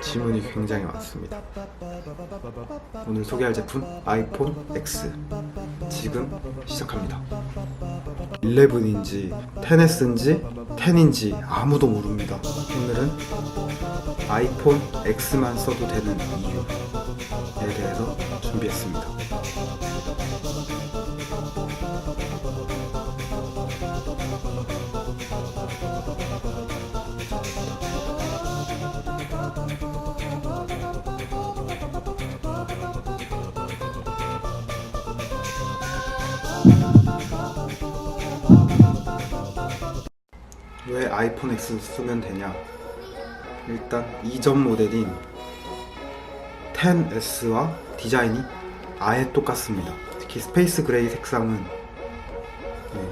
질문이 굉장히 많습니다. 오늘 소개할 제품 아이폰 X 지금 시작합니다. 11인지 10S인지 10인지 아무도 모릅니다. 오늘은 아이폰 X만 써도 되는 이유에 대해서 준비했습니다. 왜 아이폰 X 쓰면 되냐? 일단 이전 모델인 10S와 디자인이 아예 똑같습니다. 특히 스페이스 그레이 색상은 네,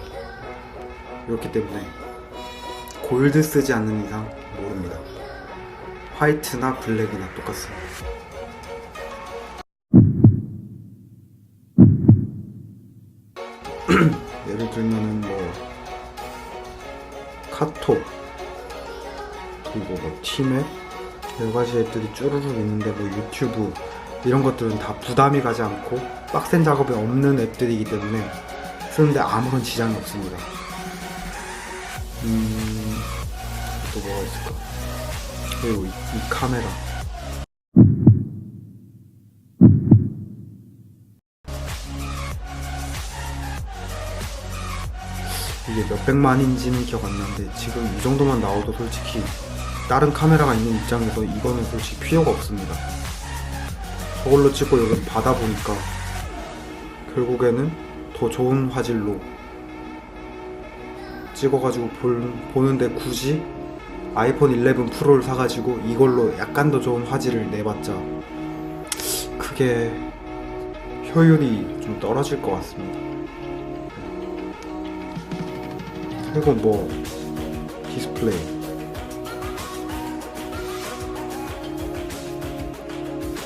이렇기 때문에 골드 쓰지 않는 이상 모릅니다. 화이트나 블랙이나 똑같습니다. 예를 들면은 뭐 카톡 그리고 뭐 티맵 여러 가지 앱들이 쭈루룩 있는데 뭐 유튜브 이런 것들은 다 부담이 가지 않고 빡센 작업이 없는 앱들이기 때문에 쓰는데 아무런 지장이 없습니다. 음, 또 뭐가 있을까? 그리고 이, 이 카메라. 이게 몇백만인지는 기억 안 나는데 지금 이 정도만 나와도 솔직히 다른 카메라가 있는 입장에서 이거는 솔직히 필요가 없습니다. 저걸로 찍고 여기 받아 보니까 결국에는 더 좋은 화질로 찍어가지고 볼, 보는데 굳이 아이폰 11 프로를 사가지고 이걸로 약간 더 좋은 화질을 내봤자 그게 효율이 좀 떨어질 것 같습니다. 그리고 뭐 디스플레이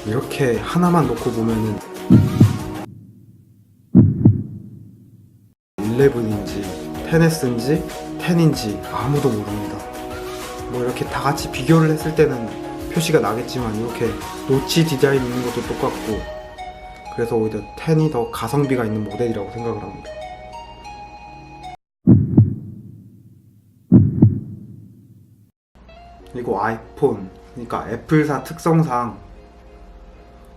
이렇게 하나만 놓고 보면은 11인지 10S인지 10인지 아무도 모릅니다. 뭐 이렇게 다 같이 비교를 했을 때는 표시가 나겠지만 이렇게 노치 디자인 있는 것도 똑같고 그래서 오히려 10이 더 가성비가 있는 모델이라고 생각을 합니다. 그리고 아이폰, 그러니까 애플사 특성상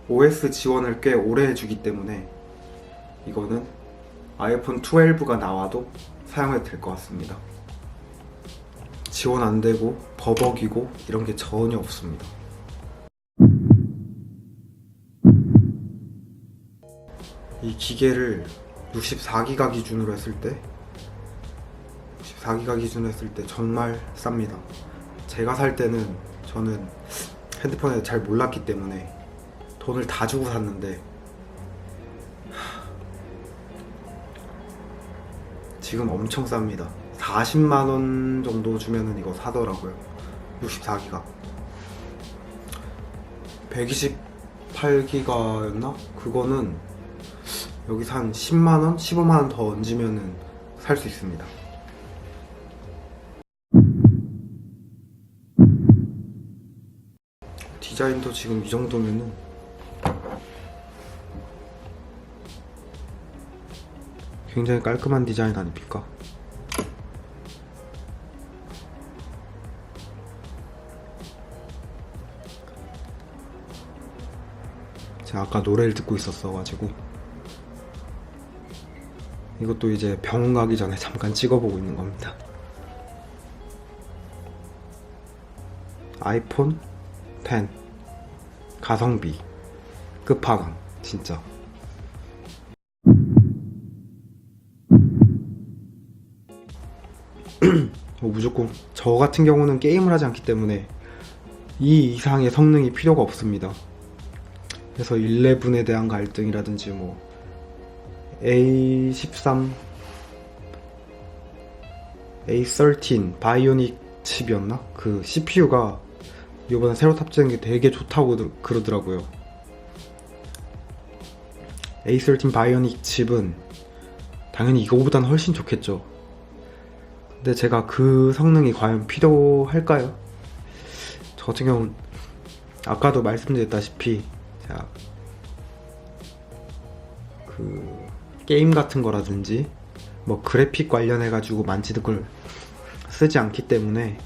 OS 지원을 꽤 오래 해주기 때문에 이거는 아이폰 12가 나와도 사용해도 될 것 같습니다. 지원 안 되고 버벅이고 이런 게 전혀 없습니다. 이 기계를 64기가 기준으로 했을 때 64기가 기준으로 했을 때 정말 쌉니다. 제가 살 때는 저는 핸드폰에 잘 몰랐기 때문에 돈을 다 주고 샀는데 하, 지금 엄청 쌉니다. 40만 원 정도 주면은 이거 사더라고요. 64기가 128기가였나? 그거는 여기서 한 10만 원, 15만 원 더 얹으면은 살 수 있습니다. 디자인도 지금 이 정도면은 굉장히 깔끔한 디자인 아닙니까? 제가 아까 노래를 듣고 있었어가지고 이것도 이제 병원 가기 전에 잠깐 찍어보고 있는 겁니다. 아이폰 10 가성비 끝판왕 진짜 뭐 무조건 저 같은 경우는 게임을 하지 않기 때문에 이 이상의 성능이 필요가 없습니다 그래서 11에 대한 갈등이라든지 뭐 A13 A13 바이오닉 칩이었나? 그 CPU가 이번에 새로 탑재한 게 되게 좋다고 들- 그러더라고요. A13 바이오닉 칩은 당연히 이거보다는 훨씬 좋겠죠. 근데 제가 그 성능이 과연 필요할까요? 저 같은 경우는 아까도 말씀드렸다시피 제가 그 게임 같은 거라든지 뭐 그래픽 관련해 가지고 만지는 걸 쓰지 않기 때문에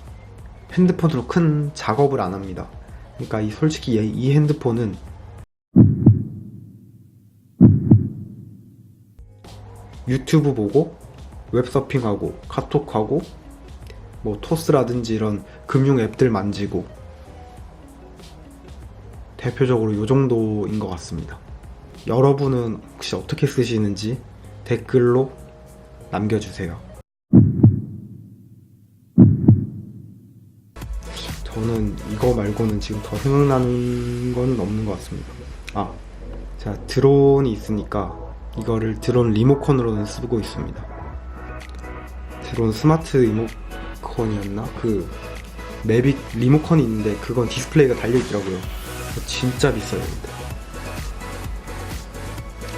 핸드폰으로 큰 작업을 안 합니다. 그러니까 이 솔직히 이- 이 핸드폰은 유튜브 보고 웹서핑하고 카톡하고 뭐 토스라든지 이런 금융 앱들 만지고 대표적으로 요 정도인 것 같습니다. 여러분은 혹시 어떻게 쓰시는지 댓글로 남겨주세요. 저는 이거 말고는 지금 더 생각나는 거는 없는 것 같습니다. 아, 제가 드론이 있으니까 이거를 드론 리모컨으로는 쓰고 있습니다. 드론 스마트 리모컨이었나? 그 매빅 리모컨이 있는데 그건 디스플레이가 달려 있더라고요. 그거 진짜 비싸요.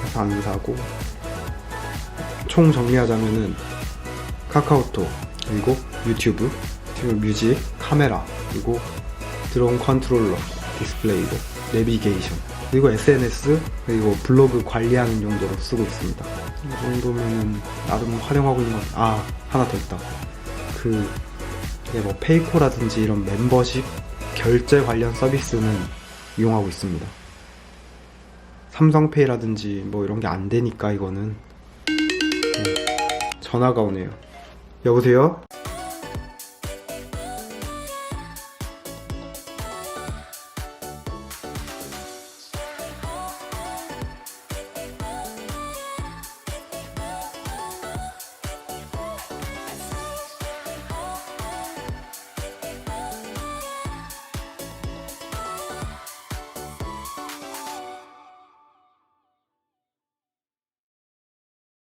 그래서 안 사고 총 정리하자면은 카카오톡 그리고 유튜브 그리고 뮤직 카메라 그리고 드론 컨트롤러 디스플레이로 내비게이션 그리고 SNS 그리고 블로그 관리하는 용도로 쓰고 있습니다. 이 정도면은 나름 활용하고 있는 것 같아 아 하나 더 있다. 그 이게 뭐 페이코라든지 이런 멤버십 결제 관련 서비스는 이용하고 있습니다. 삼성페이라든지 뭐 이런 게 안 되니까 이거는. 네, 전화가 오네요. 여보세요?